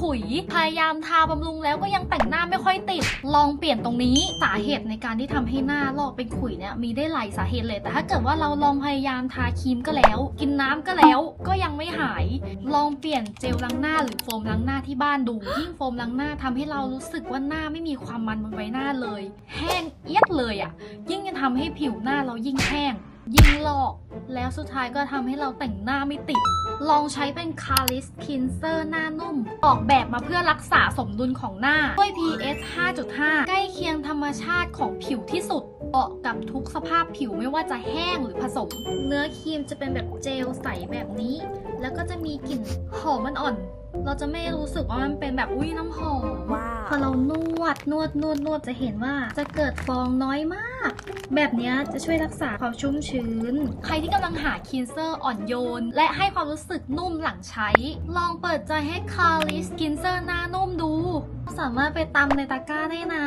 ขุย พยายามทาบำรุงแล้วก็ยังแต่งหน้าไม่ค่อยติด ลองเปลี่ยนตรงนี้สาเหตุในการที่ทำให้หน้าลอกเป็นขุยเนี่ยมีได้หลายสาเหตุเลย แต่ถ้าเกิดว่าเราลองพยายามทาครีมก็แล้ว กินน้ำก็แล้วก็ยังไม่หาย ลองเปลี่ยนเจลล้างหน้าหรือโฟมล้างหน้าที่บ้านดูยิ่งโฟมล้างหน้าทำให้เรารู้สึกว่าหน้าไม่มีความมันบนใบหน้าเลย แห้งเอียดเลยอะ่ะยิ่งจะทำให้ผิวหน้าเรายิ่งแห้ง ยิ่งลอก แล้วสุดท้ายก็ทำให้เราแต่งหน้าไม่ติด ลองใช้เป็น c a r l i s Cleanser หน้านุ่ม ออกแบบมาเพื่อรักษาสมดุลของหน้า ด้วย pH 5.5 ใกล้เคียงธรรมชาติของผิวที่สุดเหมาะกับทุกสภาพผิวไม่ว่าจะแห้งหรือผสม เนื้อครีมจะเป็นแบบเจลใสแบบนี้ แล้วก็จะมีกลิ่นหอมมันอ่อน เราจะไม่รู้สึกว่ามันเป็นแบบอุ้ยน้ำหอมว้าพอเรานวดนวดนวดนวดจะเห็นว่าจะเกิดฟองน้อยมาก แบบนี้จะช่วยรักษาความชุ่มชื้น ใครที่กำลังหาคีนเซอร์อ่อนโยน และให้ความรู้สึกนุ่มหลังใช้ ลองเปิดใจให้คาริสคลีนเซอร์หน้านุ่มดู สามารถไปตำในตะกร้าได้นะ